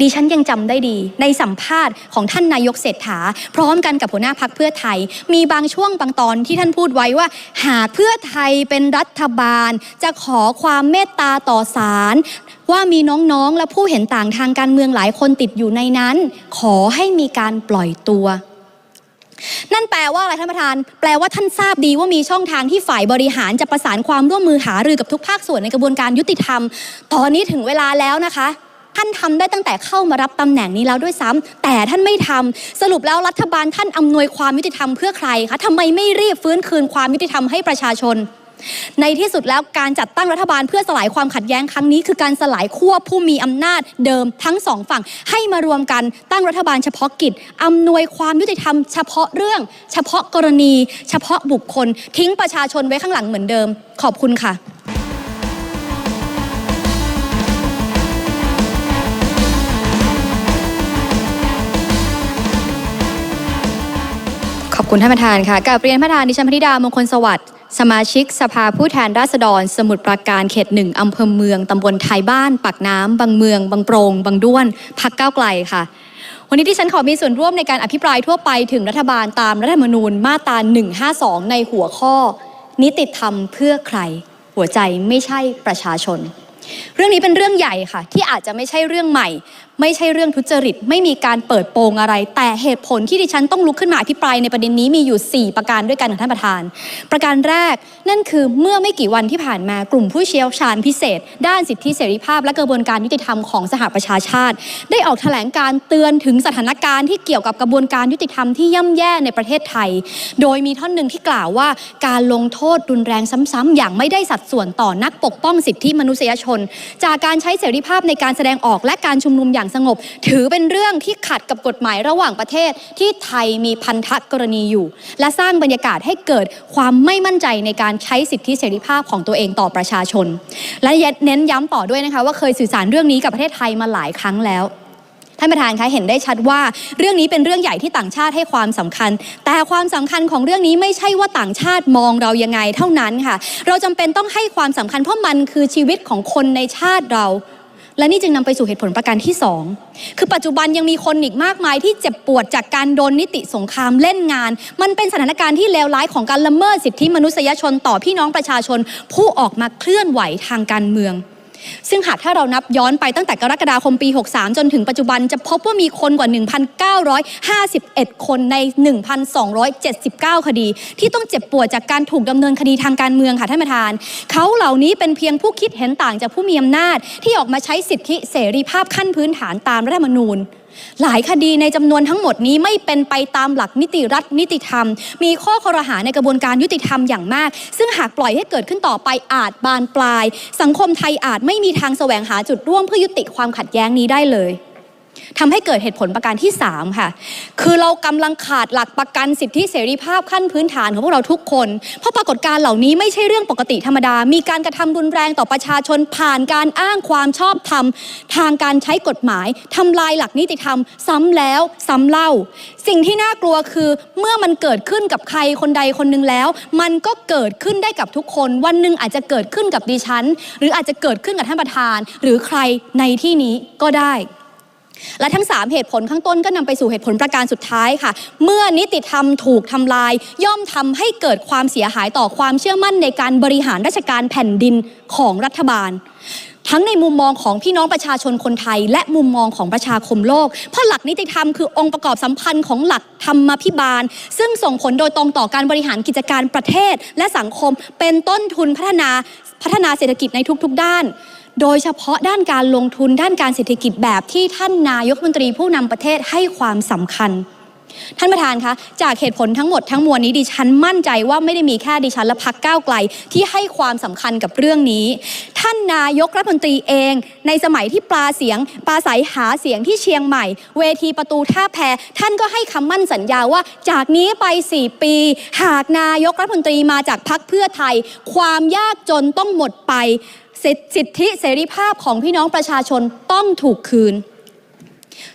ดิฉันยังจำได้ดี ในสัมภาษณ์ของท่านนายกเศรษฐา พร้อมกันกับหัวหน้าพักเพื่อไทย มีบางช่วงบางตอนที่ท่านพูดไว้ว่า หากเพื่อไทยเป็นรัฐบาล จะขอความเมตตาต่อศาลว่ามีน้องๆ และผู้เห็นต่างทางการเมืองหลายคนติดอยู่ในนั้น ขอให้มีการปล่อยตัวนั่นแปลว่าอะไรท่านประธาน แปลว่าท่านทราบดีว่ามีช่องทางที่ฝ่ายบริหารจะประสานความร่วมมือหารือกับทุกภาคส่วนในกระบวนการยุติธรรม ตอนนี้ถึงเวลาแล้วนะคะ ท่านทำได้ตั้งแต่เข้ามารับตำแหน่งนี้แล้วด้วยซ้ำแต่ท่านไม่ทำสรุปแล้วรัฐบาลท่านอำนวยความยุติธรรมเพื่อใครคะทำไมไม่รีบฟื้นคืนความยุติธรรมให้ประชาชน ในที่สุดแล้วการจัดตั้งรัฐบาลเพื่อสลายความขัดแย้งครั้งนี้ คือการสลายขั้วผู้มีอำนาจเดิมทั้งสองฝั่ง ให้มารวมกันตั้งรัฐบาลเฉพาะกิจอำนวยความยุติธรรมเฉพาะเรื่อง เฉพาะกรณี เฉพาะบุคคล ทิ้งประชาชนไว้ข้างหลังเหมือนเดิม ขอบคุณค่ะ คุณท่านประธานค่ะกับเรียนประธานดิฉันพนิดามงคลสวัสดิ์สมาชิกสภาผู้แทนราษฎร สมุทรปราการเขตหนึ่งอำเภอเมืองตำบลไทยบ้านปักน้ำบางเมือง บางโปรงบางด้วนพักก้าวไกลค่ะ วันนี้ที่ฉันขอมีส่วนร่วมในการอภิปรายทั่วไปถึงรัฐบาลตามรัฐธรรมนูญมาตรา 152 ในหัวข้อ นิติธรรมเพื่อใคร หัวใจไม่ใช่ประชาชน เรื่องนี้เป็นเรื่องใหญ่ค่ะ ที่อาจจะไม่ใช่เรื่องใหม่ ไม่ใช่เรื่องทุจริต ไม่มีการเปิดโปงอะไร แต่เหตุผลที่ดิฉันต้องลุกขึ้นมาอภิปรายในประเด็นนี้มีอยู่ 4 ประการด้วยกันค่ะท่านประธาน ประการแรกนั่นคือเมื่อไม่กี่วันที่ผ่านมากลุ่มผู้เชี่ยวชาญพิเศษ ด้านสิทธิเสรีภาพ และกระบวนการยุติธรรมของสหประชาชาติ ได้ออกแถลงการเตือนถึงสถานการณ์ที่เกี่ยวกับกระบวนการยุติธรรมที่ย่ำแย่ในประเทศไทย โดยมีท่อนหนึ่งที่กล่าวว่า การลงโทษรุนแรงซ้ำๆอย่างไม่ได้สัดส่วนต่อนักปกป้องสิทธิมนุษยชน จากการใช้เสรีภาพในการแสดงออกและการชุมนุมอย่างสงบ ถือเป็นเรื่องที่ขัดกับกฎหมายระหว่างประเทศที่ไทยมีพันธกรณีอยู่ และสร้างบรรยากาศให้เกิดความไม่มั่นใจในการใช้สิทธิเสรีภาพของตัวเองต่อประชาชน และเน้นย้ำต่อด้วยนะคะว่าเคยสื่อสารเรื่องนี้กับประเทศไทยมาหลายครั้งแล้วท่านประธานคะเห็นได้ชัดว่าเรื่องนี้เป็นเรื่องใหญ่ที่ต่างชาติให้ความสำคัญ แต่ความสำคัญของเรื่องนี้ไม่ใช่ว่าต่างชาติมองเรายังไงเท่านั้นค่ะ เราจำเป็นต้องให้ความสำคัญเพราะมันคือชีวิตของคนในชาติเรา และนี่จึงนำไปสู่เหตุผลประการที่ 2 คือปัจจุบันยังมีคนอีกมากมายที่เจ็บปวดจากการโดนนิติสงครามเล่นงาน มันเป็นสถานการณ์ที่เลวร้ายของการละเมิดสิทธิมนุษยชนต่อพี่น้องประชาชน ผู้ออกมาเคลื่อนไหวทางการเมือง ซึ่งหากถ้าเรานับย้อนไปตั้งแต่กรกฎาคมปี 63 จนถึงปัจจุบันจะพบว่ามีคนกว่า 1,951 คนใน 1,279 คดี ที่ต้องเจ็บปวดจากการถูกดำเนินคดีทางการเมืองค่ะท่านประธาน เขาเหล่านี้เป็นเพียงผู้คิดเห็นต่างจากผู้มีอำนาจ ที่ออกมาใช้สิทธิเสรีภาพขั้นพื้นฐานตามรัฐธรรมนูญ หลายคดีในจำนวนทั้งหมดนี้ไม่เป็นไปตามหลักนิติรัฐนิติธรรม มีข้อคอรหาในกระบวนการยุติธรรมอย่างมาก ซึ่งหากปล่อยให้เกิดขึ้นต่อไปอาจบานปลาย สังคมไทยอาจไม่มีทางแสวงหาจุดร่วมเพื่อยุติความขัดแย้งนี้ได้เลย ทำให้เกิดเหตุผลประการที่ 3 ค่ะ คือเรากำลังขาดหลักประกันสิทธิเสรีภาพขั้นพื้นฐานของพวกเราทุกคน เพราะปรากฏการณ์เหล่านี้ไม่ใช่เรื่องปกติธรรมดา มีการกระทำรุนแรงต่อประชาชนผ่านการอ้างความชอบธรรม ทางการใช้กฎหมายทำลายหลักนิติธรรม ซ้ำแล้วซ้ำเล่า สิ่งที่น่ากลัวคือเมื่อมันเกิดขึ้นกับใครคนใดคนหนึ่งแล้ว มันก็เกิดขึ้นได้กับทุกคน วันหนึ่งอาจจะเกิดขึ้นกับดิฉัน หรืออาจจะเกิดขึ้นกับท่านประธาน หรือใครในที่นี้ก็ได้ และทั้ง 3 เหตุผลข้างต้นก็นำไปสู่เหตุผลประการสุดท้ายค่ะ เมื่อนิติธรรมถูกทำลาย ย่อมทำให้เกิดความเสียหายต่อความเชื่อมั่นในการบริหารราชการแผ่นดินของรัฐบาล ทั้งในมุมมองของพี่น้องประชาชนคนไทย และมุมมองของประชาคมโลก เพราะหลักนิติธรรมคือองค์ประกอบสัมพันธ์ของหลักธรรมพิบาล ซึ่งส่งผลโดยตรงต่อการบริหารกิจการประเทศและสังคมเป็นต้นทุนพัฒนาพัฒนาเศรษฐกิจในทุกๆด้าน โดยเฉพาะด้านการลงทุนด้านการเศรษฐกิจแบบที่ท่านนายกรัฐมนตรีผู้นำประเทศให้ความสำคัญ ท่านประธานคะจากเหตุผลทั้งหมดทั้งมวลนี้ดิฉันมั่นใจว่าไม่ได้มีแค่ดิฉันและพักก้าวไกล ที่ให้ความสำคัญกับเรื่องนี้ ท่านนายกรัฐมนตรีเอง ในสมัยที่ปลาเสียงปลาใสหาเสียงที่เชียงใหม่ เวทีประตูท่าแพท่านก็ให้คำมั่นสัญญาว่า จากนี้ไป 4 ปี หากนายกรัฐมนตรีมาจากพักเพื่อไทย ความยากจนต้องหมดไป สิทธิเสรีภาพของพี่น้องประชาชนต้องถูกคืน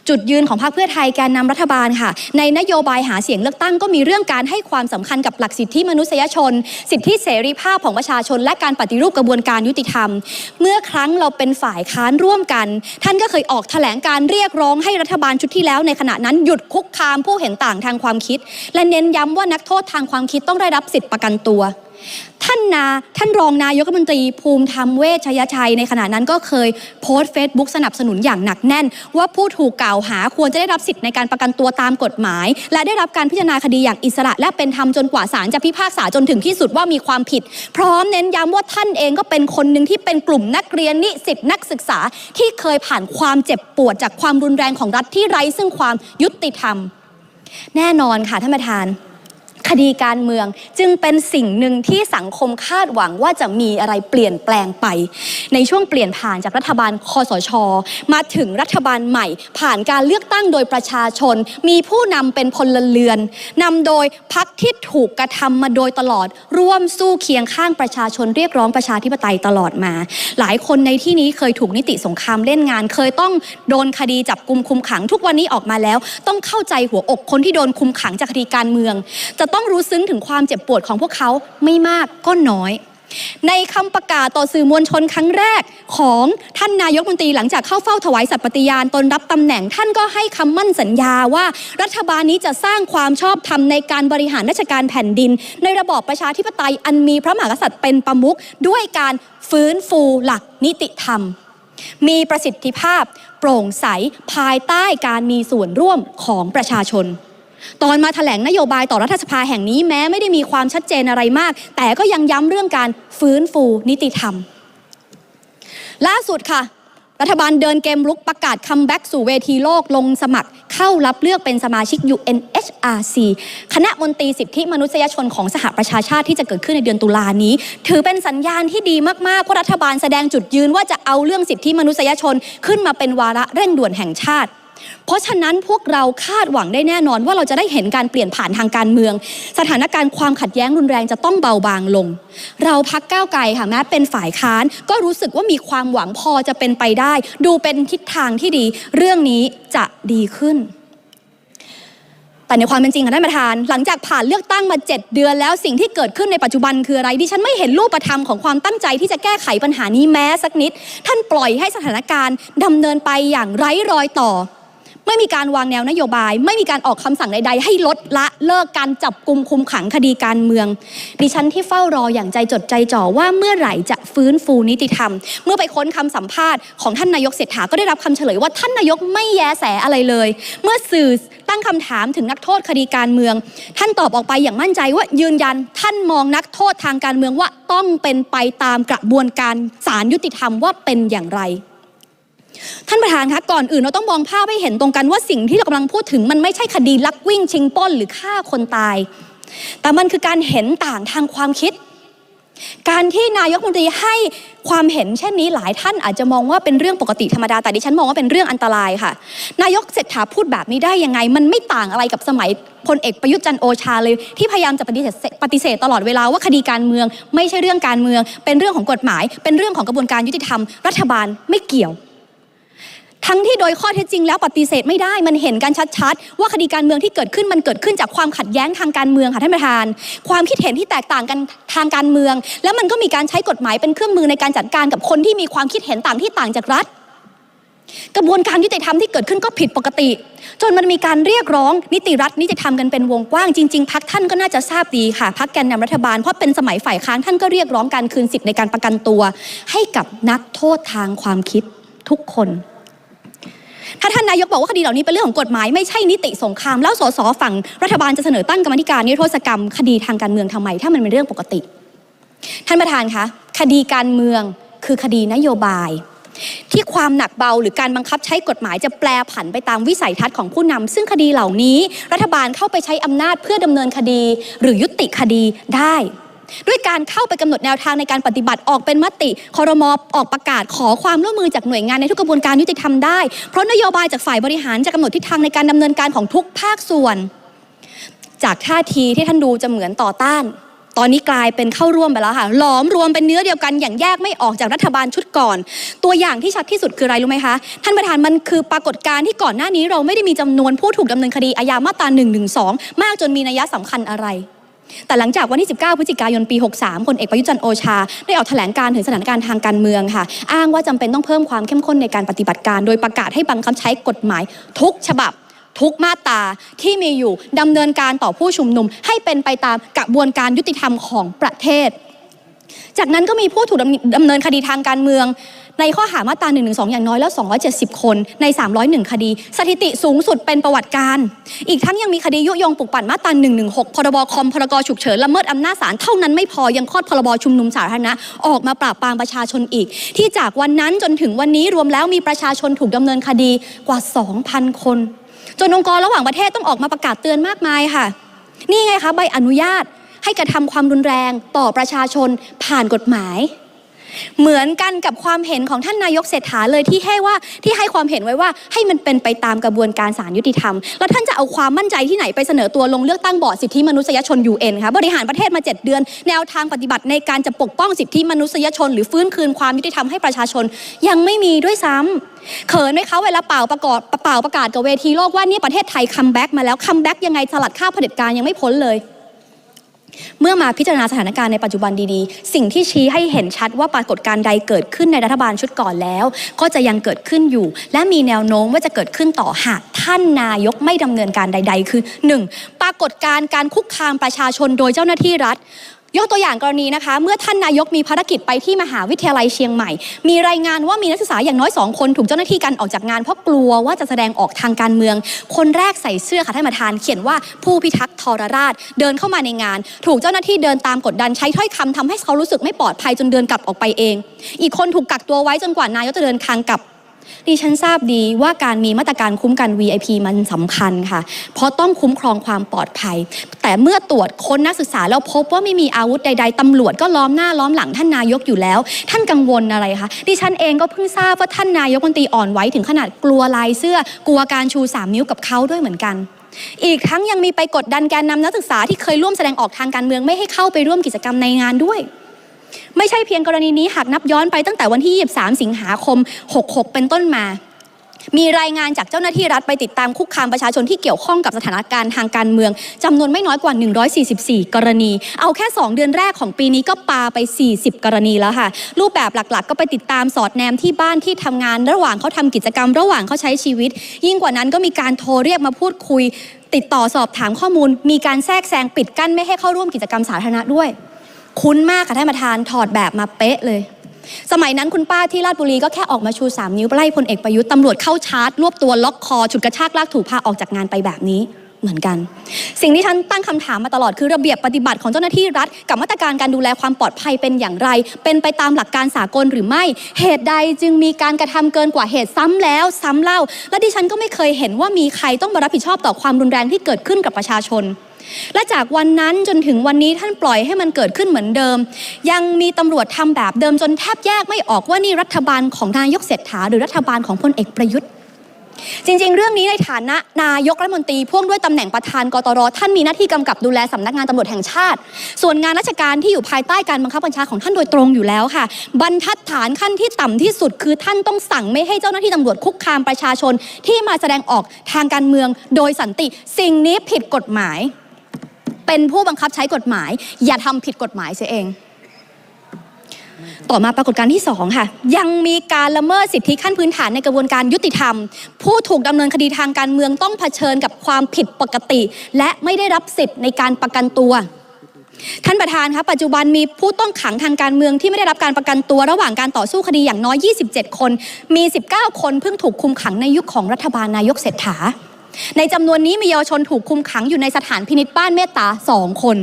จุดยืนของพรรคเพื่อไทยแกนนำรัฐบาลค่ะ ในนโยบายหาเสียงเลือกตั้งก็มีเรื่องการให้ความสำคัญกับหลักสิทธิมนุษยชน สิทธิเสรีภาพของประชาชน และการปฏิรูปกระบวนการยุติธรรม เมื่อครั้งเราเป็นฝ่ายค้านร่วมกัน ท่านก็เคยออกแถลงการเรียกร้องให้รัฐบาลชุดที่แล้ว ในขณะนั้นหยุดคุกคามผู้เห็นต่างทางความคิด และเน้นย้ำว่านักโทษทางความคิดต้องได้รับสิทธิประกันตัว ท่านนาท่านรองนายกรัฐมนตรีภูมิธรรมเวชยชัย ในขณะนั้นก็เคยโพสต์เฟซบุ๊กสนับสนุนอย่างหนักแน่น ว่าผู้ถูกกล่าวหาควรจะได้รับสิทธิ์ในการประกันตัวตามกฎหมาย และได้รับการพิจารณาคดีอย่างอิสระ และเป็นธรรมจนกว่าศาลจะพิพากษาจนถึงที่สุดว่ามีความผิด พร้อมเน้นย้ำว่าท่านเองก็เป็นคนหนึ่งที่เป็นกลุ่มนักเรียนนิสิตนักศึกษาที่เคยผ่านความเจ็บปวดจากความรุนแรงของรัฐที่ไร้ซึ่งความยุติธรรม แน่นอนค่ะท่านประธาน คดีการเมืองจึงเป็นสิ่งหนึ่งที่สังคมคาดหวังว่าจะมีอะไรเปลี่ยนแปลงไป ในช่วงเปลี่ยนผ่านจากรัฐบาลคอสช มาถึงรัฐบาลใหม่ ผ่านการเลือกตั้งโดยประชาชน มีผู้นำเป็นพลเรือนนำโดยพักที่ถูกกระทำมาโดยตลอด ร่วมสู้เคียงข้างประชาชนเรียกร้องประชาธิปไตยตลอดมา หลายคนในที่นี้เคยถูกนิติสงครามเล่นงาน เคยต้องโดนคดีจับกุมคุมขัง ทุกวันนี้ออกมาแล้ว ต้องเข้าใจหัวอกคนที่โดนคุมขังจากคดีการเมือง จะต้องรู้ซึ้งถึงความเจ็บปวดของพวกเขาไม่มากก็น้อย ในคำประกาศต่อสื่อมวลชนครั้งแรกของท่านนายกมนตรีหลังจากเข้าเฝ้าถวายสัตย์ปฏิญาณตนรับตำแหน่ง ท่านก็ให้คำมั่นสัญญาว่า รัฐบาลนี้จะสร้างความชอบธรรมในการบริหารราชการแผ่นดิน ในระบอบประชาธิปไตยอันมีพระมหากษัตริย์เป็นประมุขด้วยการฟื้นฟูหลักนิติธรรม มีประสิทธิภาพ โปร่งใสภายใต้การมีส่วนร่วมของประชาชน ตอนมาถแถลงนโยบายต่อรัฐสภาแห่งนี้แม้ไม่ได้มีความชัดเจนอะไรมาก แต่ก็ยังย้ำเรื่องการฟื้นฟูนิติธรรม ล่าสุดค่ะ รัฐบาลเดินเกมลุกประกาศคัมแบ็กสู่เวทีโลกลงสมัคร เข้ารับเลือกเป็นสมาชิก UNHRC คณะมนตรีสิทธิมนุษยชนของสหประชาชาติที่จะเกิดขึ้นในเดือนตุลานี้ ถือเป็นสัญญาณที่ดีมากๆว่ารัฐบาลแสดงจุดยืนว่าจะเอาเรื่องสิทธิมนุษยชนขึ้นมาเป็นวาระเร่งด่วนแห่งชาติ เพราะฉะนั้นพวกเราคาดหวังได้แน่นอนว่าเราจะได้เห็นการเปลี่ยนผ่านทางการเมือง สถานการณ์ความขัดแย้งรุนแรงจะต้องเบาบางลง เราพักก้าวไกลค่ะแม้เป็นฝ่ายค้าน ก็รู้สึกว่ามีความหวังพอจะเป็นไปได้ ดูเป็นทิศทางที่ดี เรื่องนี้จะดีขึ้นแต่ในความเป็นจริงค่ะท่านประธาน หลังจากผ่านเลือกตั้งมา 7 เดือนแล้วสิ่งที่เกิดขึ้นในปัจจุบันคืออะไรดิฉันไม่เห็นรูปธรรมของความตั้งใจที่จะแก้ไขปัญหานี้แม้สักนิด ท่านปล่อยให้สถานการณ์ดำเนินไปอย่างไร้รอยต่อ ไม่มีการวางแนวนโยบาย ไม่มีการออกคำสั่งใดๆ ให้ลดละเลิกการจับกลุ่มคุมขังคดีการเมือง ดิฉันที่เฝ้ารออย่างใจจดใจจ่อว่าเมื่อไหร่จะฟื้นฟูนิติธรรม เมื่อไปค้นคำสัมภาษณ์ของท่านนายกเศรษฐาก็ได้รับคำเฉลยว่าท่านนายกไม่แยแสอะไรเลย เมื่อสื่อตั้งคำถามถึงนักโทษคดีการเมือง ท่านตอบออกไปอย่างมั่นใจว่ายืนยันท่านมองนักโทษทางการเมืองว่าต้องเป็นไปตามกระบวนการศาลยุติธรรมว่าเป็นอย่างไร ท่านประธานคะก่อนอื่นเราต้องมองภาพให้เห็นตรงกันว่าสิ่งที่เรากำลังพูดถึงมันไม่ใช่คดีลักวิ่งชิงป้นหรือฆ่าคนตาย แต่มันคือการเห็นต่างทางความคิด การที่นายกมนตรีให้ความเห็นเช่นนี้หลายท่านอาจจะมองว่าเป็นเรื่องปกติธรรมดาแต่ดิฉันมองว่าเป็นเรื่องอันตรายค่ะ นายกเศรษฐาพูดแบบนี้ได้ยังไง มันไม่ต่างอะไรกับสมัยพลเอกประยุทธ์จันโอชาเลยที่พยายามจะปฏิเสธปฏิเสธตลอดเวลาว่าคดีการเมือง ไม่ใช่เรื่องการเมือง เป็นเรื่องของกฎหมาย เป็นเรื่องของกระบวนการยุติธรรม รัฐบาลไม่เกี่ยว ทั้งที่โดยข้อเท็จจริงแล้วปฏิเสธไม่ได้มันเห็นกันชัดๆ ว่าคดีการเมืองที่เกิดขึ้นมันเกิดขึ้นจากความขัดแย้งทางการเมืองค่ะท่านประธาน ความคิดเห็นที่แตกต่างกันทางการเมือง แล้วมันก็มีการใช้กฎหมายเป็นเครื่องมือในการจัดการกับคนที่มีความคิดเห็นต่างที่ต่างจากรัฐ กระบวนการยุติธรรมที่เกิดขึ้นก็ผิดปกติ จนมันมีการเรียกร้องนิติรัฐนิติธรรมกันเป็นวงกว้างจริง ๆพักท่านก็น่าจะทราบดีค่ะพักแกนนำรัฐบาลเพราะเป็นสมัยฝ่ายค้านท่านก็เรียกร้องการคืนสิทธิ์ในการประกันตัว ให้กับนักโทษทางความคิดทุกคน ถ้าท่านนายกบอกว่าคดีเหล่านี้เป็นเรื่องของกฎหมายไม่ใช่นิติสงครามแล้วสสฝั่งรัฐบาลจะเสนอตั้งกรรมธิการนิรโทษกรรม คดีทางการเมืองทำไม ถ้ามันเป็นเรื่องปกติ ท่านประธานคะคดีการเมืองคือคดีนโยบาย ที่ความหนักเบาหรือการบังคับใช้กฎหมายจะแปลผันไปตามวิสัยทัศน์ของผู้นำซึ่งคดีเหล่านี้ รัฐบาลเข้าไปใช้อำนาจเพื่อดำเนินคดี หรือยุติคดีได้ ด้วยการเข้าไปกำหนดแนวทางในการปฏิบัติออกเป็นมติคอรมอออกประกาศขอความร่วมมือจากหน่วยงานในทุกกระบวนการยุติธรรมได้ เพราะนโยบายจากฝ่ายบริหารจะกำหนดทิศทางในการดำเนินการของทุกภาคส่วน จากท่าทีที่ท่านดูจะเหมือนต่อต้านตอนนี้กลายเป็นเข้าร่วมไปแล้วค่ะ หลอมรวมเป็นเนื้อเดียวกันอย่างแยกไม่ออกจากรัฐบาลชุดก่อน ตัวอย่างที่ชัดที่สุดคืออะไรรู้ไหมคะ ท่านประธานมันคือปรากฏการณ์ที่ก่อนหน้านี้เราไม่ได้มีจำนวนผู้ถูกดำเนินคดีอาญามาตรา1นึมากจนมีนัยสำคัญอะไร แต่หลังจากวันที่ 19 พฤศจิกายนปี 63พลเอกประยุจันโอชา ได้ออกแถลงการถึงสถานการณ์ทางการเมืองค่ะ อ้างว่าจำเป็นต้องเพิ่มความเข้มข้นในการปฏิบัติการ โดยประกาศให้บังคับใช้กฎหมายทุกฉบับทุกมาตราที่มีอยู่ดำเนินการต่อผู้ชุมนุม ให้เป็นไปตามกระบวนการยุติธรรมของประเทศ จากนั้นก็มีผู้ถูกดำดำเนินคดีทางการเมือง ในข้อหามาตรา1นึอย่างน้อยแล้ว 270 คนใน 301 คดี สถิติสูงสุดเป็นประวัติการ อีกทั้งยังมีคดียุยงปลุกปั่นมาตรา116 พรบคอมพรกฉุกเฉินละเมิดอำนาจศาลเท่านั้นไม่พอยังคลอดพรบชุมนุมสาธารณะออกมาปราบปรามประชาชนอีก ที่จากวันนั้นจนถึงวันนี้รวมแล้วมีประชาชนถูกดำเนินคดีกว่า 2,000 คน จนองค์กรระหว่างประเทศต้องออกมาประกาศเตือนมากมายค่ะ นี่ไงคะใบอนุญาต ให้กระทำความรุนแรงต่อประชาชนผ่านกฎหมาย เหมือนกันกับความเห็นของท่านนายกเศรษฐาเลยที่ให้ว่าที่ให้ความเห็นไว้ว่าให้มันเป็นไปตามกระบวนการศาลยุติธรรม แล้วท่านจะเอาความมั่นใจที่ไหนไปเสนอตัวลงเลือกตั้งบอร์ดสิทธิมนุษยชน UN คะบริหารประเทศมา 7 เดือน แนวทางปฏิบัติในการจะปกป้องสิทธิมนุษยชน หรือฟื้นคืนความยุติธรรมให้ประชาชน ยังไม่มีด้วยซ้ำเขินไหมคะเวลาเป่าประกาศเป่าประกาศกับเวทีโลกว่านี่ประเทศไทยคัมแบ็กมาแล้วคัมแบ็กยังไงสลัดข้าวเผด็จการยังไม่พ้นเลย เมื่อมาพิจารณาสถานการณ์ในปัจจุบันดีๆ สิ่งที่ชี้ให้เห็นชัดว่าปรากฏการณ์ใดเกิดขึ้นในรัฐบาลชุดก่อนแล้ว ก็จะยังเกิดขึ้นอยู่ และมีแนวโน้มว่าจะเกิดขึ้นต่อหากท่านนายกไม่ดำเนินการใด ๆ คือ 1. ปรากฏการณ์การคุกคามประชาชนโดยเจ้าหน้าที่รัฐ ยกตัวอย่างกรณีนะคะ เมื่อท่านนายกมีภารกิจไปที่มหาวิทยาลัยเชียงใหม่ มีรายงานว่ามีนักศึกษาอย่างน้อยสองคนถูกเจ้าหน้าที่กันออกจากงานเพราะกลัวว่าจะแสดงออกทางการเมือง คนแรกใส่เสื้อค่ะท่านประธานเขียนว่าผู้พิทักษ์ทรราช เดินเข้ามาในงาน ถูกเจ้าหน้าที่เดินตามกดดันใช้ถ้อยคำทำให้เขารู้สึกไม่ปลอดภัยจนเดินกลับออกไปเอง อีกคนถูกกักตัวไว้จนกว่านายกจะเดินทางกลับ ดิฉันทราบดีว่าการมีมาตรการคุ้มกัน VIP มันสำคัญค่ะ เพราะต้องคุ้มครองความปลอดภัย แต่เมื่อตรวจค้นนักศึกษาแล้วพบว่าไม่มีอาวุธใด ๆตำรวจก็ล้อมหน้าล้อมหลังท่านนายกอยู่แล้ว ท่านกังวลอะไรคะ ดิฉันเองก็เพิ่งทราบว่าท่านนายกมนตรีอ่อนไหวถึงขนาดกลัวลายเสื้อ กลัวการชู 3 นิ้วกับเขาด้วยเหมือนกันอีกทั้งยังมีไปกดดันแกนนำนักศึกษาที่เคยร่วมแสดงออกทางการเมืองไม่ให้เข้าไปร่วมกิจกรรมในงานด้วย ไม่ใช่เพียงกรณีนี้หากนับย้อนไปตั้งแต่วันที่ 23 สิงหาคม 66 เป็นต้นมามีรายงานจากเจ้าหน้าที่รัฐไปติดตามคุกคามประชาชนที่เกี่ยวข้องกับสถานการณ์ทางการเมืองจำนวนไม่น้อยกว่า 144 กรณี เอาแค่ 2 เดือนแรกของปีนี้ก็ปาไป 40 กรณีแล้วค่ะ รูปแบบหลักๆ ก็ไปติดตามสอดแนมที่บ้านที่ทำงาน ระหว่างเขาทำกิจกรรม ระหว่างเขาใช้ชีวิต ยิ่งกว่านั้นก็มีการโทรเรียกมาพูดคุย ติดต่อสอบถามข้อมูล มีการแทรกแซงปิดกั้นไม่ให้เข้าร่วมกิจกรรมสาธารณะด้วย คุ้นมากค่ะท่านประธานถอดแบบมาเป๊ะเลย สมัยนั้นคุณป้าที่ราชบุรีก็แค่ออกมาชู 3 นิ้วไล่พลเอกประยุทธ์ตำรวจเข้าชาร์จรวบตัวล็อกคอฉุดกระชากลากถูกพาออกจากงานไปแบบนี้ เหมือนกัน สิ่งที่ฉันตั้งคำถามมาตลอดคือระเบียบปฏิบัติของเจ้าหน้าที่รัฐ กับมาตรการการดูแลความปลอดภัยเป็นอย่างไร เป็นไปตามหลักการสากลหรือไม่ เหตุใดจึงมีการกระทำเกินกว่าเหตุซ้ำแล้วซ้ำเล่า และดิฉันก็ไม่เคยเห็นว่ามีใครต้องมารับผิดชอบต่อความรุนแรงที่เกิดขึ้นกับประชาชนและจากวันนั้นจนถึงวันนี้ท่านปล่อยให้มันเกิดขึ้นเหมือนเดิม ยังมีตำรวจทำแบบเดิมจนแทบแยกไม่ออกว่านี่รัฐบาลของนายกเศรษฐาหรือรัฐบาลของพลเอกประยุทธ์ จริงๆ เรื่องนี้ในฐานะนายกรัฐมนตรีพ่วงด้วยตำแหน่งประธานกตรท่านมีหน้าที่กำกับดูแลสำนักงานตำรวจแห่งชาติ ส่วนงานราชการที่อยู่ภายใต้การบังคับบัญชาของท่านโดยตรงอยู่แล้วค่ะ บรรทัดฐานขั้นที่ต่ำที่สุดคือท่านต้องสั่งไม่ให้เจ้าหน้าที่ตำรวจคุกคามประชาชน ที่มาแสดงออกทางการเมืองโดยสันติ สิ่งนี้ผิดกฎหมาย เป็นผู้บังคับใช้กฎหมาย อย่าทำผิดกฎหมายเสียเอง ต่อมาปรากฏการณ์ที่ 2 ค่ะ ยังมีการละเมิดสิทธิขั้นพื้นฐานในกระบวนการยุติธรรม ผู้ถูกดำเนินคดีทางการเมืองต้องเผชิญกับความผิดปกติ และไม่ได้รับสิทธิ์ในการประกันตัวท่านประธานคะปัจจุบันมีผู้ต้องขังทางการเมืองที่ไม่ได้รับการประกันตัวระหว่างการต่อสู้คดีอย่างน้อย 27 คน มี 19 คนเพิ่งถูกคุมขังในยุคของรัฐบาลนายกเศรษฐา ในจำนวนนี้มีเยาวชนถูกคุมขังอยู่ในสถานพินิจบ้านเมตตาสองคน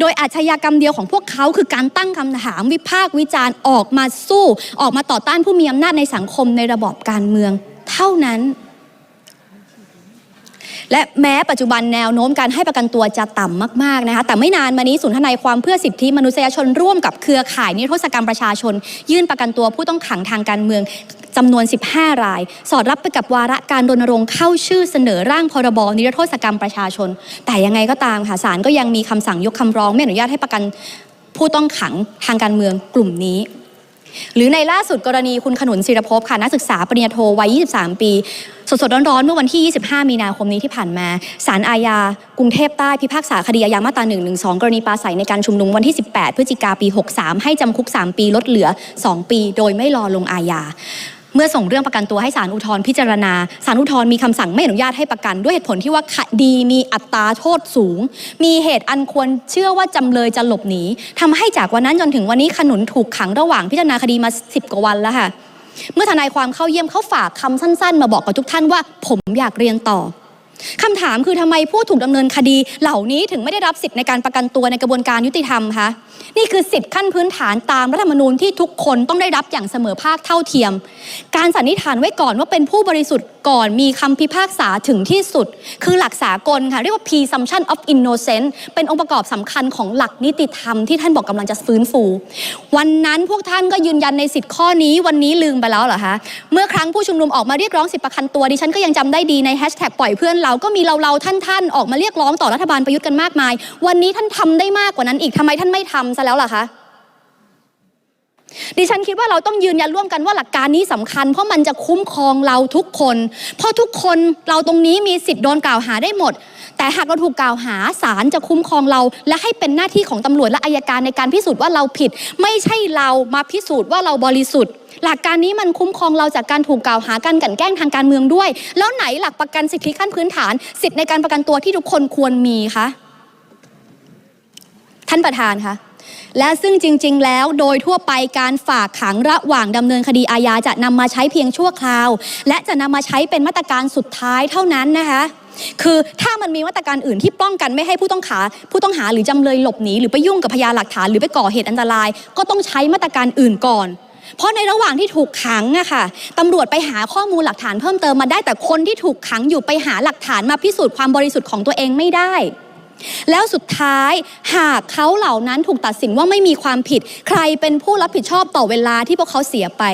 โดยอาชญากรรมเดียวของพวกเขาคือการตั้งคำถามวิพากษ์วิจารณ์ออกมาสู้ ออกมาต่อต้านผู้มีอำนาจในสังคมในระบอบการเมือง เท่านั้น และแม้ปัจจุบันแนวโน้มการให้ประกันตัวจะต่ำมากๆนะคะแต่ไม่นานมานี้ศูนย์ทนายความเพื่อสิทธิมนุษยชนร่วมกับเครือข่ายนิรโทษกรรมประชาชน ยื่นประกันตัวผู้ต้องขังทางการเมือง จำนวน 15 ราย สอดรับไปกับวาระการรณรงค์เข้าชื่อเสนอร่างพรบนิรโทษกรรมประชาชน แต่ยังไงก็ตามค่ะศาลก็ยังมีคำสั่งยกคำร้องไม่อนุญาตให้ประกันผู้ต้องขังทางการเมืองกลุ่มนี้หรือในล่าสุดกรณีคุณขนุนศิรภพค่ะนักศึกษาปริญญาโทวัย 23 ปี สดๆ ร้อนๆ เมื่อวันที่ 25 มีนาคมนี้ที่ผ่านมาศาลอาญากรุงเทพใต้พิพากษาคดีอาญามาตรา 112 กรณีปราศัยในการชุมนุมวันที่ 18 พฤศจิกาปี 63 ให้จำคุก 3 ปีลดเหลือ 2 ปี โดยไม่รอลงอาญา เมื่อส่งเรื่องประกันตัวให้ศาลอุทธรณ์พิจารณาศาลอุทธรณ์มีคำสั่งไม่อนุญาตให้ประกัน ด้วยเหตุผลที่ว่าคดีมีอัตราโทษสูง มีเหตุอันควรเชื่อว่าจำเลยจะหลบหนีทำให้จากวันนั้นจนถึงวันนี้ขนุนถูกขังระหว่างพิจารณาคดีมา 10 กว่าวันแล้วค่ะ เมื่อทนายความเข้าเยี่ยมเขาฝากคำสั้น ๆ มาบอกกับทุกท่านว่า ผมอยากเรียนต่อคำถามคือทำไมผู้ถูกดำเนินคดีเหล่านี้ถึงไม่ได้รับสิทธิ์ในการประกันตัวในกระบวนการยุติธรรมคะ นี่คือสิทธิขั้นพื้นฐานตามรัฐธรรมนูญที่ทุกคนต้องได้รับอย่างเสมอภาคเท่าเทียม การสันนิษฐานไว้ก่อนว่าเป็นผู้บริสุทธิ์ก่อนมีคำพิพากษาถึงที่สุด คือหลักสากลค่ะ เรียกว่า presumption of innocence เป็นองค์ประกอบสำคัญของหลักนิติธรรมที่ท่านบอกกำลังจะฟื้นฟู วันนั้นพวกท่านก็ยืนยันในสิทธิข้อนี้วันนี้ลืมไปแล้วเหรอคะ เมื่อครั้งผู้ชุมนุมออกมาเรียกร้องสิทธิประกันตัวดิฉันก็ยังจำได้ดีในแฮชแท็กปล่อยเพื่อนเราก็มีเราเราท่านท่านๆออกมาเรียกร้องต่อรัฐบาลประยุทธ์กันมากมาย วันนี้ท่านทำได้มากกว่านั้นอีกทำไมท่านไม่ทำซะแล้วล่ะคะดิฉันคิดว่าเราต้องยืนยันร่วมกันว่าหลักการนี้สำคัญ เพราะมันจะคุ้มครองเราทุกคน เพราะทุกคนเราตรงนี้มีสิทธิ์โดนกล่าวหาได้หมด แต่หากเราถูกกล่าวหาศาลจะคุ้มครองเรา และให้เป็นหน้าที่ของตำรวจและอายการในการพิสูจน์ว่าเราผิด ไม่ใช่เรามาพิสูจน์ว่าเราบริสุทธิ์ หลักการนี้มันคุ้มครองเราจากการถูกกล่าวหาการกันแกล้งทางการเมืองด้วย แล้วไหนหลักประกันสิทธิขั้นพื้นฐาน สิทธิในการประกันตัวที่ทุกคนควรมีคะท่านประธานคะ และซึ่งจริง ๆ แล้วโดยทั่วไปการฝากขังระหว่างดำเนินคดีอาญาจะนำมาใช้เพียงชั่วคราว และจะนำมาใช้เป็นมาตรการสุดท้ายเท่านั้นนะคะคือถ้ามันมีมาตรการอื่นที่ป้องกันไม่ให้ผู้ต้องหาผู้ต้องหาหรือจำเลยหลบหนีหรือไปยุ่งกับพยานหลักฐานหรือไปก่อเหตุอันตราย ก็ต้องใช้มาตรการอื่นก่อน เพราะในระหว่างที่ถูกขังอะค่ะตำรวจไปหาข้อมูลหลักฐานเพิ่มเติมมาได้แต่คนที่ถูกขังอยู่ไปหาหลักฐานมาพิสูจน์ความบริสุทธิ์ของตัวเองไม่ได้ แล้วสุดท้ายหากเขาเหล่านั้นถูกตัดสินว่าไม่มีความผิด ใครเป็นผู้รับผิดชอบต่อเวลาที่พวกเขาเสียไป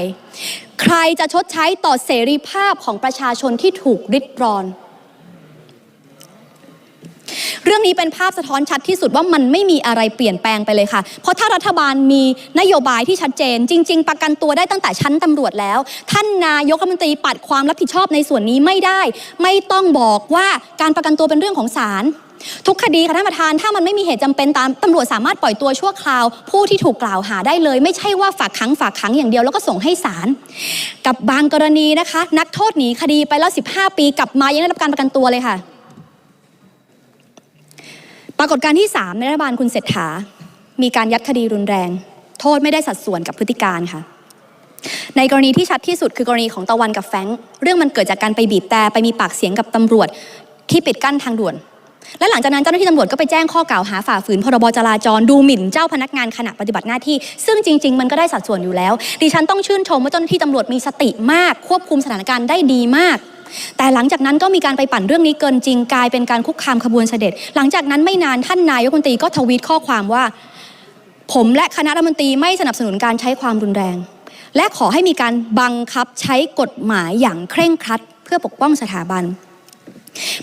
ใครจะชดใช้ต่อเสรีภาพของประชาชนที่ถูกริดรอน เรื่องนี้เป็นภาพสะท้อนชัดที่สุดว่ามันไม่มีอะไรเปลี่ยนแปลงไปเลยค่ะ เพราะถ้ารัฐบาลมีนโยบายที่ชัดเจน จริง ๆ ประกันตัวได้ตั้งแต่ชั้นตำรวจแล้ว ท่านนายกรัฐมนตรีปัดความรับผิดชอบในส่วนนี้ไม่ได้ ไม่ต้องบอกว่าการประกันตัวเป็นเรื่องของศาล ทุกคดีค่ะท่านประธานถ้ามันไม่มีเหตุจำเป็นตามตำรวจสามารถปล่อยตัวชั่วคราว ผู้ที่ถูกกล่าวหาได้เลย ไม่ใช่ว่าฝากขังฝากขังอย่างเดียวแล้วก็ส่งให้ศาลกับบางกรณีนะคะ นักโทษหนีคดีไปแล้ว 15 ปีกลับมายังได้รับการประกันตัวเลยค่ะ ปรากฏการที่ 3 ในรัฐบาลคุณเศรษฐา มีการยัดคดีรุนแรง โทษไม่ได้สัดส่วนกับพฤติการค่ะในกรณีที่ชัดที่สุดคือกรณีของตะวันกับแฟงเรื่องมันเกิดจากการไปบีบแต่ไปมีปากเสียงกับตำรวจที่ปิดกั้นทางด่วน และหลังจากนั้นเจ้าหน้าที่ตำรวจก็ไปแจ้งข้อกล่าวหาฝ่าฝืนพรบจราจรดูหมิ่นเจ้าพนักงานขณะปฏิบัติหน้าที่ ซึ่งจริง ๆ มันก็ได้สัดส่วนอยู่แล้ว ดิฉันต้องชื่นชมว่าเจ้าหน้าที่ตำรวจมีสติมาก ควบคุมสถานการณ์ได้ดีมาก แต่หลังจากนั้นก็มีการไปปั่นเรื่องนี้เกินจริงกลายเป็นการคุกคามขบวนเสด็จ หลังจากนั้นไม่นานท่านนายกรัฐมนตรีก็ทวีตข้อความว่า ผมและคณะรัฐมนตรีไม่สนับสนุนการใช้ความรุนแรง และขอให้มีการบังคับใช้กฎหมายอย่างเคร่งครัด เพื่อปกป้องสถาบัน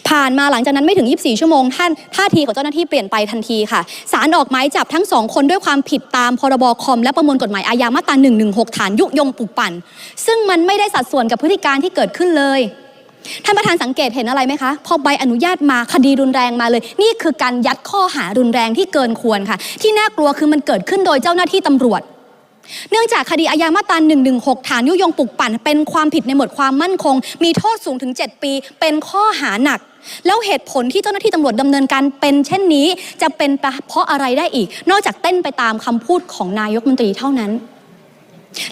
ผ่านมาหลังจากนั้นไม่ถึง 24 ชั่วโมง ท่านท่าทีของเจ้าหน้าที่เปลี่ยนไปทันทีค่ะศาลออกหมายจับทั้งสองคนด้วยความผิดตามพรบคอมและประมวลกฎหมายอาญามาตรา 116 ฐานยุยงปลุกปั่น ซึ่งมันไม่ได้สัดส่วนกับพฤติการที่เกิดขึ้นเลย ท่านประธานสังเกตเห็นอะไรไหมคะ พอใบอนุญาตมาคดีรุนแรงมาเลย นี่คือการยัดข้อหารุนแรงที่เกินควรค่ะ ที่น่ากลัวคือมันเกิดขึ้นโดยเจ้าหน้าที่ตำรวจ เนื่องจากคดีอาญามาตรา116 ฐานยุยงปลุกปั่น เป็นความผิดในหมวดความมั่นคง มีโทษสูงถึง 7 ปี เป็นข้อหาหนัก แล้วเหตุผลที่เจ้าหน้าที่ตำรวจดำเนินการเป็นเช่นนี้ จะเป็นเพราะอะไรได้อีก นอกจากเต้นไปตามคำพูดของนายกรัฐมนตรีเท่านั้น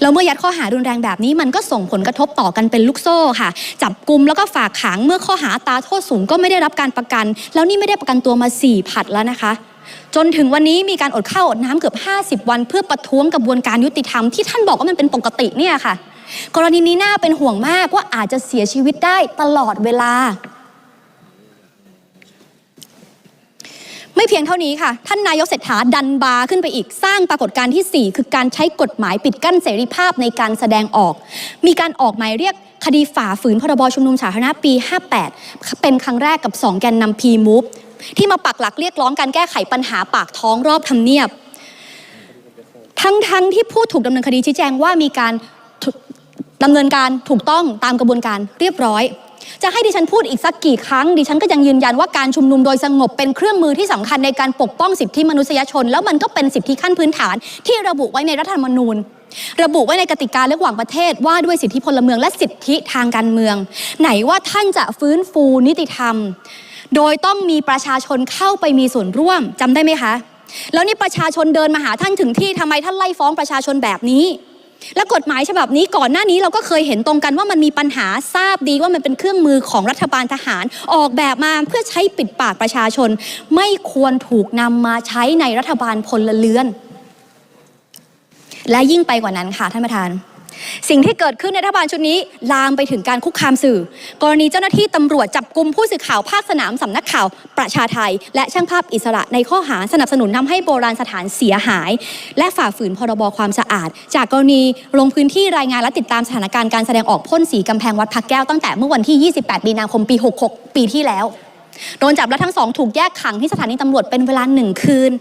แล้วเมื่อยัดข้อหารุนแรงแบบนี้มันก็ส่งผลกระทบต่อกันเป็นลูกโซ่ค่ะ จับกลุ่มแล้วก็ฝากขังเมื่อข้อหาตาโทษสูงก็ไม่ได้รับการประกัน แล้วนี่ไม่ได้ประกันตัวมา4ผัดแล้วนะคะ จนถึงวันนี้มีการอดข้าวอดน้ำเกือบ 50 วัน เพื่อประท้วงกระบวนการยุติธรรมที่ท่านบอกว่ามันเป็นปกติเนี่ยค่ะ กรณีนี้น่าเป็นห่วงมากว่าอาจจะเสียชีวิตได้ตลอดเวลา ไม่เพียงเท่านี้ค่ะ ท่านนายกเศรษฐาดันบาขึ้นไปอีกสร้างปรากฏการณ์ที่ 4 คือการใช้กฎหมายปิดกั้นเสรีภาพในการแสดงออก มีการออกหมายเรียกคดีฝ่าฝืนพรบชุมนุมสาธารณะปี 58 เป็นครั้งแรกกับ 2 แกนนำพีมูฟ ที่มาปักหลักเรียกร้องการแก้ไขปัญหาปากท้องรอบทำเนียบ ทั้งๆที่ผู้ถูกดำเนินคดีชี้แจงว่ามีการดำเนินการถูกต้องตามกระบวนการเรียบร้อย จะให้ดิฉันพูดอีกสักกี่ครั้ง ดิฉันก็ยังยืนยันว่าการชุมนุมโดยสงบเป็นเครื่องมือที่สำคัญในการปกป้องสิทธิมนุษยชน แล้วมันก็เป็นสิทธิขั้นพื้นฐาน ที่ระบุไว้ในรัฐธรรมนูญ ระบุไว้ในกติการะหว่างประเทศว่าด้วยสิทธิพลเมืองและสิทธิทางการเมือง ไหนว่าท่านจะฟื้นฟูนิติธรรม โดยต้องมีประชาชนเข้าไปมีส่วนร่วมจำได้ไหมคะ แล้วนี่ประชาชนเดินมาหาท่านถึงที่ทำไมท่านไล่ฟ้องประชาชนแบบนี้ และกฎหมายฉบับนี้ก่อนหน้านี้เราก็เคยเห็นตรงกันว่ามันมีปัญหาทราบดีว่ามันเป็นเครื่องมือของรัฐบาลทหาร ออกแบบมาเพื่อใช้ปิดปากประชาชน ไม่ควรถูกนำมาใช้ในรัฐบาลพลเรือน และยิ่งไปกว่านั้นค่ะท่านประธาน สิ่งที่เกิดขึ้นในรัฐบาลชุดนี้ ลามไปถึงการคุกคามสื่อ กรณีเจ้าหน้าที่ตำรวจจับกลุ่มผู้สื่อข่าวภาคสนามสำนักข่าว ประชาไทย และช่างภาพอิสระในข้อหาสนับสนุนทำให้โบราณสถานเสียหาย และฝ่าฝืนพรบความสะอาด จากกรณีลงพื้นที่รายงานและติดตามสถานการณ์การแสดงออกพ่นสีกำแพงวัดพระแก้วตั้งแต่เมื่อวันที่ 28 มีนาคมปี 66 ปีที่แล้ว โดนจับแล้วทั้งสองถูกแยกขังที่สถานีตำรวจเป็นเวลาหนึ่งคืน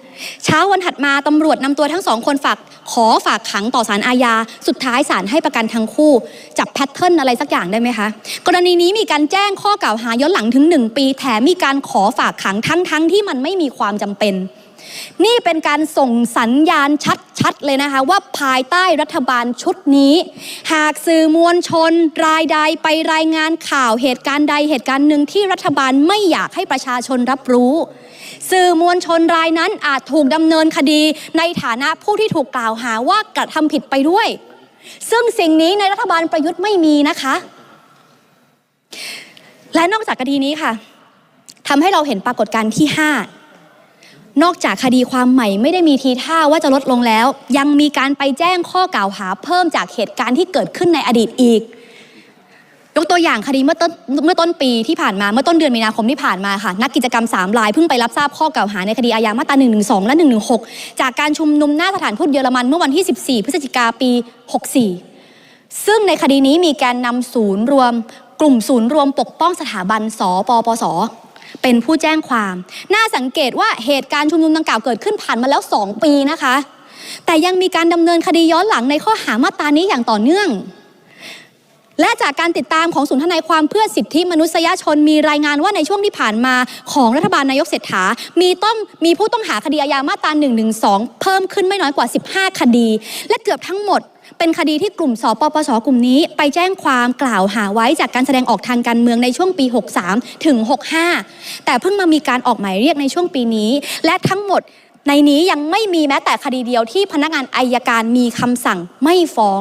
เช้าวันถัดมาตำรวจนำตัวทั้งสองคนฝากขอฝากขังต่อศาลอาญา สุดท้ายศาลให้ประกันทั้งคู่ จับแพทเทิร์นอะไรสักอย่างได้ไหมคะ กรณีนี้มีการแจ้งข้อกล่าวหาย้อนหลังถึง 1 ปี แถมมีการขอฝากขังทั้งๆทที่มันไม่มีความจำเป็น นี่เป็นการส่งสัญญาณชัดๆเลยนะคะว่าภายใต้รัฐบาลชุดนี้ หากสื่อมวลชนรายใดไปรายงานข่าวเหตุการณ์ใดเหตุการณ์หนึ่งที่รัฐบาลไม่อยากให้ประชาชนรับรู้ สื่อมวลชนรายนั้นอาจถูกดำเนินคดีในฐานะผู้ที่ถูกกล่าวหาว่ากระทำผิดไปด้วย ซึ่งสิ่งนี้ในรัฐบาลประยุทธ์ไม่มีนะคะ และนอกจากคดีนี้ค่ะทำให้เราเห็นปรากฏการณ์ที่ 5 นอกจากคดีความใหม่ไม่ได้มีทีท่าว่าจะลดลงแล้ว ยังมีการไปแจ้งข้อกล่าวหาเพิ่มจากเหตุการณ์ที่เกิดขึ้นในอดีตอีก ยกตัวอย่างคดีเมื่อต้นเมื่อต้นปีที่ผ่านมาเมื่อต้นเดือนมีนาคมที่ผ่านมาค่ะ นักกิจกรรม3รายเพิ่งไปรับทราบข้อกล่าวหาในคดีอาญามาตรา112 และ 116 จากการชุมนุมหน้าสถานทูตเยอรมันเมื่อวันที่ 14 พฤศจิกาปี 64 ซึ่งในคดีนี้มีแกนนำศูนย์รวม กลุ่มศูนย์รวมปกป้องสถาบันสปปส เป็นผู้แจ้งความ น่าสังเกตว่าเหตุการณ์ชุมนุมดังกล่าวเกิดขึ้นผ่านมาแล้ว 2 ปีนะคะ แต่ยังมีการดำเนินคดีย้อนหลังในข้อหามาตรานี้อย่างต่อเนื่อง และจากการติดตามของศูนย์ทนายความเพื่อสิทธิมนุษยชนมีรายงานว่าในช่วงที่ผ่านมาของรัฐบาลนายกเศรษฐา มีต้องมีผู้ต้องหาคดีอาญามาตรา1นึเพิ่มขึ้นไม่น้อยกว่า 15 คดี และเกือบทั้งหมด เป็นคดีที่กลุ่มสปปสกลุ่มนี้ ไปแจ้งความกล่าวหาไว้จากการแสดงออกทางการเมืองในช่วงปี 63 ถึง 65 แต่เพิ่งมามีการออกหมายเรียกในช่วงปีนี้ และทั้งหมดในนี้ยังไม่มีแม้แต่คดีเดียวที่พนักงานอายการมีคำสั่งไม่ฟ้อง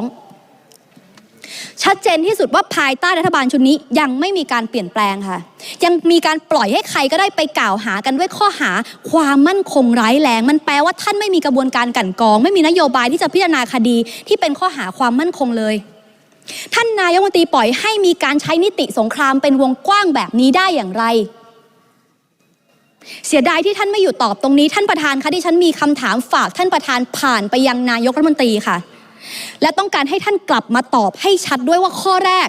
ชัดเจนที่สุดว่าภายใต้รัฐบาลชุดนี้ยังไม่มีการเปลี่ยนแปลงค่ะ ยังมีการปล่อยให้ใครก็ได้ไปกล่าวหากันด้วยข้อหาความมั่นคงไร้แรง มันแปลว่าท่านไม่มีกระบวนการกลันกอง ไม่มีนโยบายที่จะพิจารณาคดีที่เป็นข้อหาความมั่นคงเลย ท่านนายกมนตรีปล่อยให้มีการใช้นิติสงครามเป็นวงกว้างแบบนี้ได้อย่างไร เสียดายที่ท่านไม่อยู่ตอบตรงนี้ ท่านประธานคะที่ฉันมีคำถามฝากท่านประธานผ่านไปยังนายกรัฐมนตรีค่ะ และต้องการให้ท่านกลับมาตอบให้ชัดด้วยว่าข้อแรก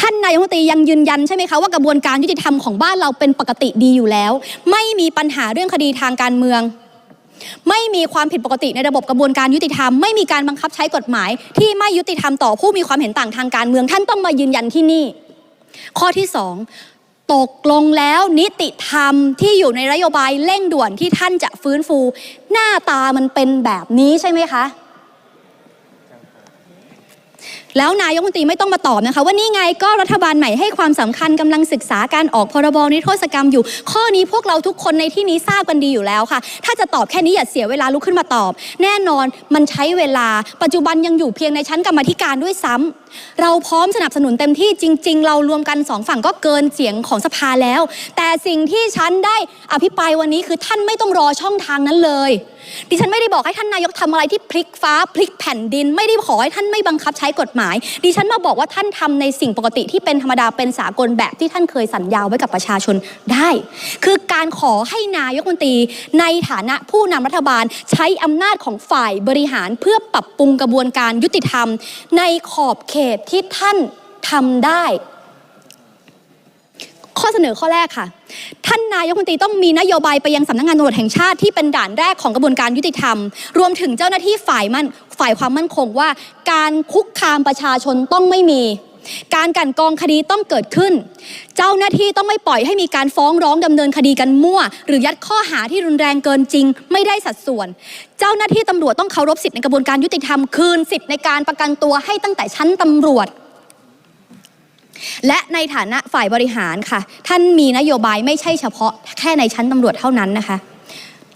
ท่านนายกรัฐมนตรียังยืนยันใช่ไหมคะว่ากระบวนการยุติธรรมของบ้านเราเป็นปกติดีอยู่แล้ว ไม่มีปัญหาเรื่องคดีทางการเมือง ไม่มีความผิดปกติในระบบกระบวนการยุติธรรมไม่มีการบังคับใช้กฎหมาย ที่ไม่ยุติธรรมต่อผู้มีความเห็นต่างทางการเมือง ท่านต้องมายืนยันที่นี่ ข้อที่สองตกลงแล้วนิติธรรมที่อยู่ในนโยบายเร่งด่วนที่ท่านจะฟื้นฟู หน้าตามันเป็นแบบนี้ใช่ไหมคะ แล้วนายกรัฐมนตรีไม่ต้องมาตอบนะคะ ว่านี่ไงก็รัฐบาลใหม่ให้ความสำคัญกำลังศึกษาการออกพรบนิรโทษกรรมอยู่ ข้อนี้พวกเราทุกคนในที่นี้ทราบกันดีอยู่แล้วค่ะ ถ้าจะตอบแค่นี้อย่าเสียเวลาลุกขึ้นมาตอบ แน่นอนมันใช้เวลา ปัจจุบันยังอยู่เพียงในชั้นกรรมธิการด้วยซ้ำเราพร้อมสนับสนุนเต็มที่จริง ๆ เรารวมกันสองฝั่งก็เกินเสียงของสภาแล้ว แต่สิ่งที่ฉันได้อภิปรายวันนี้คือท่านไม่ต้องรอช่องทางนั้นเลย ดิฉันไม่ได้บอกให้ท่านนายกทำอะไรที่พลิกฟ้าพลิกแผ่นดิน ไม่ได้ขอให้ท่านไม่บังคับใช้กฎหมาย ดิฉันมาบอกว่าท่านทำในสิ่งปกติที่เป็นธรรมดาเป็นสากลแบบที่ท่านเคยสัญญาไว้กับประชาชนได้ คือการขอให้นายกมนตรีในฐานะผู้นำรัฐบาลใช้อำนาจของฝ่ายบริหารเพื่อปรับปรุงกระบวนการยุติธรรม ในขอบเขตที่ท่านทำได้ ข้อเสนอข้อแรกค่ะ ท่านนายกมนตรีต้องมีนโยบายไปยังสำนักงานตำรวจแห่งชาติที่เป็นด่านแรกของกระบวนการยุติธรรม รวมถึงเจ้าหน้าที่ฝ่ายมั่นฝ่ายความมั่นคงว่า การคุกคามประชาชนต้องไม่มี การกันกองคดีต้องเกิดขึ้น เจ้าหน้าที่ต้องไม่ปล่อยให้มีการฟ้องร้องดำเนินคดีกันมั่ว หรือยัดข้อหาที่รุนแรงเกินจริง ไม่ได้สัดส่วน เจ้าหน้าที่ตำรวจต้องเคารพสิทธิในกระบวนการยุติธรรมคืนสิทธิในการประกันตัวให้ตั้งแต่ชั้นตำรวจ และในฐานะฝ่ายบริหารค่ะ ท่านมีนโยบายไม่ใช่เฉพาะแค่ในชั้นตำรวจเท่านั้นนะคะ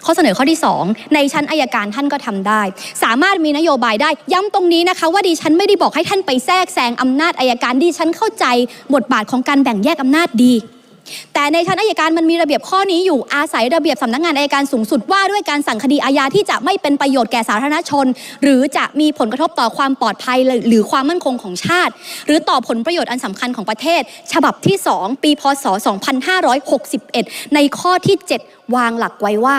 ข้อเสนอข้อที่ 2 ในชั้นอายการท่านก็ทำได้ สามารถมีนโยบายได้ย้ำตรงนี้นะคะ ว่าดิฉันไม่ได้บอกให้ท่านไปแทรกแซงอำนาจอายการดิฉันเข้าใจบทบาทของการแบ่งแยกอำนาจดี แต่ในชั้นอายการมันมีระเบียบข้อนี้อยู่อาศัยระเบียบสำนักงานอายการสูงสุดว่าด้วยการสั่งคดีอาญาที่จะไม่เป็นประโยชน์แก่สาธารณชน หรือจะมีผลกระทบต่อความปลอดภัยหรือความมั่นคงของชาติ หรือต่อผลประโยชน์อันสำคัญของประเทศ ฉบับที่ 2 ปีพศ 2561 ในข้อที่ 7 วางหลักไว้ว่า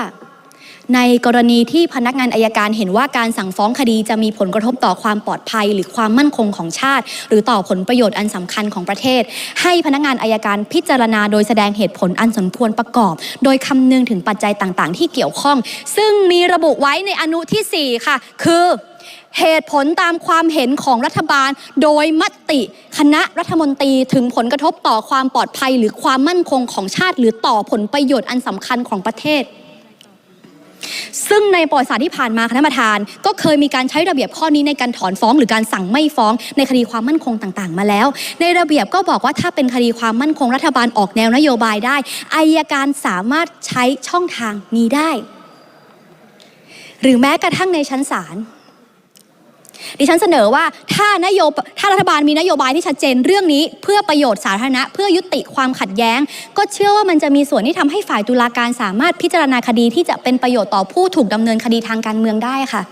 ในกรณีที่พนักงานอายการเห็นว่าการสั่งฟ้องคดีจะมีผลกระทบต่อความปลอดภัย หรือความมั่นคงของชาติ หรือต่อผลประโยชน์อันสำคัญของประเทศ ให้พนักงานอายการพิจารณาโดยแสดงเหตุผลอันสมควรประกอบ โดยคำนึงถึงปัจจัยต่างๆ ที่เกี่ยวข้อง ซึ่งมีระบุไว้ในอนุที่ 4 ค่ะ คือเหตุผลตามความเห็นของรัฐบาล โดยมติคณะรัฐมนตรีถึงผลกระทบต่อความปลอดภัย หรือความมั่นคงของชาติ หรือต่อผลประโยชน์อันสำคัญของประเทศ ซึ่งในประวัติศาสตร์ที่ผ่านมาคณะประธาน ก็เคยมีการใช้ระเบียบข้อนี้ในการถอนฟ้อง หรือการสั่งไม่ฟ้องในคดีความมั่นคงต่างๆ มาแล้ว ในระเบียบก็บอกว่าถ้าเป็นคดีความมั่นคงรัฐบาลออกแนวนโยบายได้อายการสามารถใช้ช่องทางนี้ได้ หรือแม้กระทั่งในชั้นศาล ดิฉันเสนอว่าถ้านโยบถ้ารัฐบาลมีนโยบายที่ชัดเจนเรื่องนี้ เพื่อประโยชน์สาธารณะ เพื่อยุติความขัดแย้ง ก็เชื่อว่ามันจะมีส่วนที่ทำให้ฝ่ายตุลาการสามารถพิจารณาคดีที่จะเป็นประโยชน์ต่อผู้ถูกดำเนินคดีทางการเมืองได้ค่ะ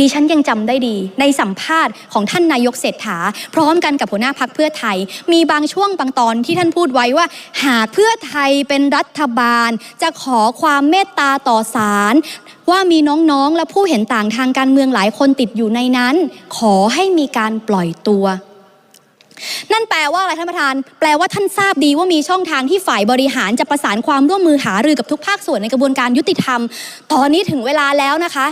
ดิฉันยังจำได้ดี ในสัมภาษณ์ของท่านนายกเศรษฐา พร้อมกันกับหัวหน้าพักเพื่อไทย มีบางช่วงบางตอนที่ท่านพูดไว้ว่า หากเพื่อไทยเป็นรัฐบาล จะขอความเมตตาต่อศาลว่ามีน้องๆ และผู้เห็นต่างทางการเมืองหลายคนติดอยู่ในนั้น ขอให้มีการปล่อยตัวนั่นแปลว่าอะไรท่านประธาน แปลว่าท่านทราบดีว่ามีช่องทางที่ฝ่ายบริหารจะประสานความร่วมมือหารือกับทุกภาคส่วนในกระบวนการยุติธรรม ตอนนี้ถึงเวลาแล้วนะคะ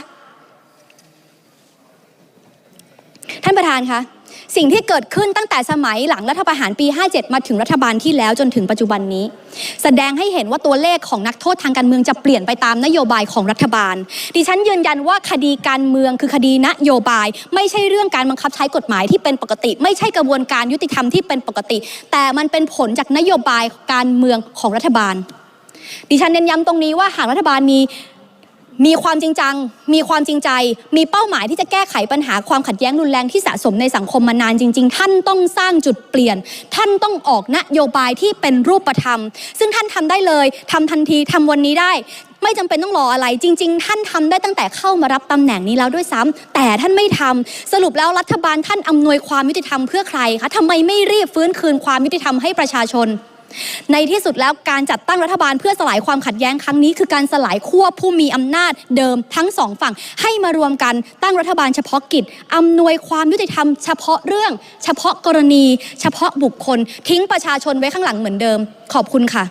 ท่านประธานคะสิ่งที่เกิดขึ้นตั้งแต่สมัยหลังรัฐประหารปี 57 มาถึงรัฐบาลที่แล้วจนถึงปัจจุบันนี้ แสดงให้เห็นว่าตัวเลขของนักโทษทางการเมืองจะเปลี่ยนไปตามนโยบายของรัฐบาล ดิฉันยืนยันว่าคดีการเมืองคือคดีนโยบาย ไม่ใช่เรื่องการบังคับใช้กฎหมายที่เป็นปกติ ไม่ใช่กระบวนการยุติธรรมที่เป็นปกติ แต่มันเป็นผลจากนโยบายการเมืองของรัฐบาล ดิฉันเน้นย้ำตรงนี้ว่าหากรัฐบาลมี มีความจริงจัง มีความจริงใจ มีเป้าหมายที่จะแก้ไขปัญหาความขัดแย้งรุนแรงที่สะสมในสังคมมานานจริง ๆ ท่านต้องสร้างจุดเปลี่ยน ท่านต้องออกนโยบายที่เป็นรูปธรรม ซึ่งท่านทำได้เลยทำทันทีทำวันนี้ได้ ไม่จำเป็นต้องรออะไร จริง ๆ ท่านทำได้ตั้งแต่เข้ามารับตำแหน่งนี้แล้วด้วยซ้ำแต่ท่านไม่ทำสรุปแล้วรัฐบาลท่านอำนวยความยุติธรรมเพื่อใครคะทำไมไม่รีบฟื้นคืนความยุติธรรมให้ประชาชน ในที่สุดแล้วการจัดตั้งรัฐบาลเพื่อสลายความขัดแย้งครั้งนี้ คือการสลายขั้วผู้มีอำนาจเดิมทั้งสองฝั่ง ให้มารวมกันตั้งรัฐบาลเฉพาะกิจอำนวยความยุติธรรมเฉพาะเรื่อง เฉพาะกรณี เฉพาะบุคคล ทิ้งประชาชนไว้ข้างหลังเหมือนเดิม ขอบคุณค่ะ